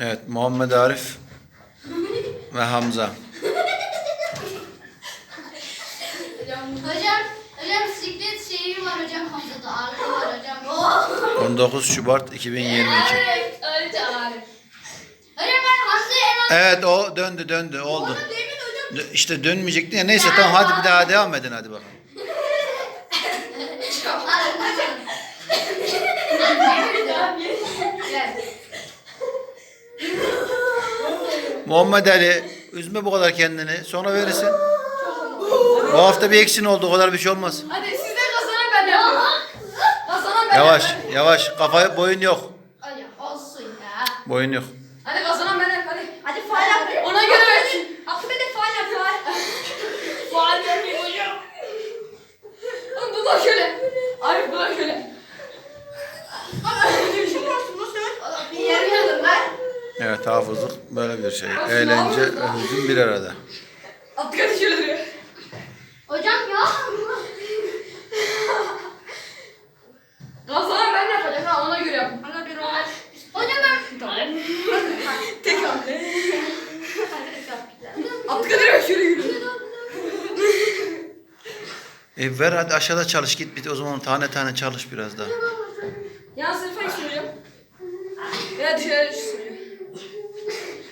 Evet Muhammed Arif ve Hamza. Hocam, hocam siklet şeyi var hocam Hamza'da. Arka var hocam. 19 Şubat 2022. Evet, öyle Arif. Hocam ben Hamza'ya en az... Evet o döndü döndü oldu. Demin hocam. İşte dönmeyecekti ya neyse tamam hadi bir daha devam edin hadi bakalım. Muhammed Ali üzme bu kadar kendini sonra verirsin. Bu hafta bir eksin oldu o kadar bir şey olmaz. Hadi siz de kazanan ben yapıyorum. Kazanan ben Yavaş yavaş kafa boyun yok. Ya, olsun ya. Boyun yok. Hadi kazanan ben yap hadi. Hadi faal yap. Ona göre versin. Aklı de faal yap faal. Faal yapayım hocam. Oğlum bu da şöyle. Arif bu da şöyle. Bir yer yandım ben. Evet hafızlık böyle bir şey. Eğlence ve hüzün bir arada. Şöyle duruyor. Hocam ya. Kazanan ben yapacağım ha ona göre yap. Hocam ben... Tamam. Tek hamle. Hadi ver şöyle yürü. E ver hadi aşağıda çalış git bir o zaman tane tane çalış biraz daha. Yan sınıfa hiç söylüyor. Veya dışarı.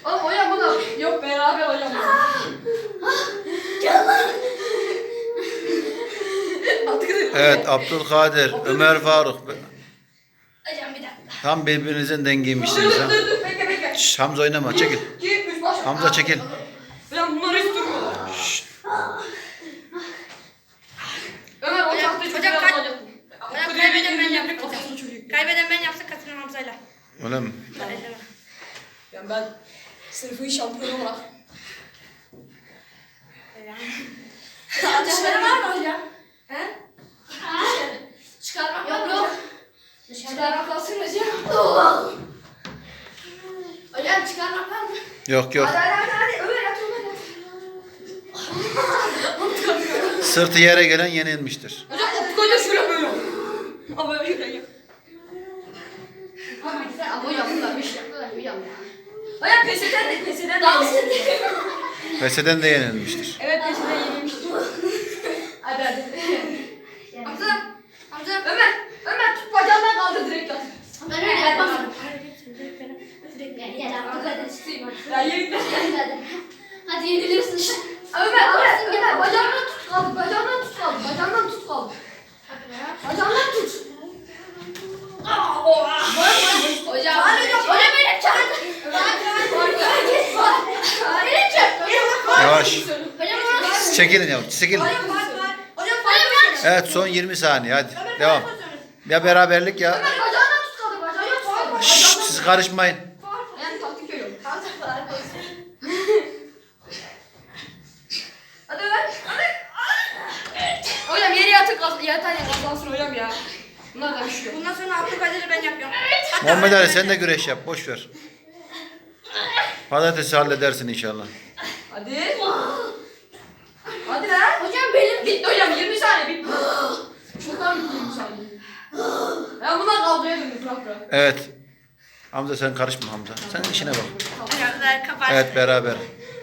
Oğlum hocam bu da yok beraber hocam. Evet Abdülkadir, Ömer Faruk. Hocam bir dakika. Tam birbirinizin Dur dengiymişsiniz ha. dur dur dur bekle bekle. Şş, Hamza oynama çekil. 2 3 baş. Hamza çekil. Hocam bunlar hiç durmuyorlar. Ömer o hocam güzel kaç-. Hocam kaybeden ben çocuk. Kaybeden ben yapsın kazanan Hamza'yla. Öyle mi? Ben. Yani ben sınıfın şampiyonu olarak. Dışarı var mı hocam? He? Çıkarmak Yok yok. Çıkarmak kalsın hocam. Hocam çıkarmak var mı? Yok yok. Hadi hadi hadi Ömer at Ömer at. Sırtı yere gelen yenilmiştir. Hocam hoca şöyle böyle. Ama böyle şöyle. Abi güzel ama hocam bunlar bir şey ya. Hocam peseden de peseden de. Edin. Feseden de yenilmiştir. Evet peseden yenilmiştir. hadi hadi. Hamza. Hamza. Ömer, Ömer tut bacağından kaldır direkt at. Ben öyle yapamam. Ya işte. Ömer, Ömer, Ömer bacağından tut kaldır, bacağından tut kaldır, bacağından tut kaldır. Bacağından tut. Hocam. Hocam benim çarptı. Benim çarptı. Yavaş. Hocam orası. Çekilin yavrum çekilin. Hocam var var. Hocam Hocam ben. Evet son 20 saniye hadi. Devam. Ya beraberlik ya. Ömer bacağından tut kaldır, bacağından tut kaldır. Şşş, siz karışmayın. Yani taktik veriyorum. Hadi Ömer, hadi. Hocam yere yatın, kaz- yatan ya kazansın hocam ya. Bunlar da düşüyor. Bundan sonra Abdülkadir'i ben yapıyorum. Hatta Muhammed Ali sen de güreş yap boş ver. Pazartesi halledersin inşallah. Hadi. Bitti hocam 20 saniye bitti. Çoktan bitti 20 saniye. Ya bunlar kavgaya döndü bırak bırak. Evet. Hamza sen karışma Hamza. Sen işine bak. Hocam kapar. Evet beraber.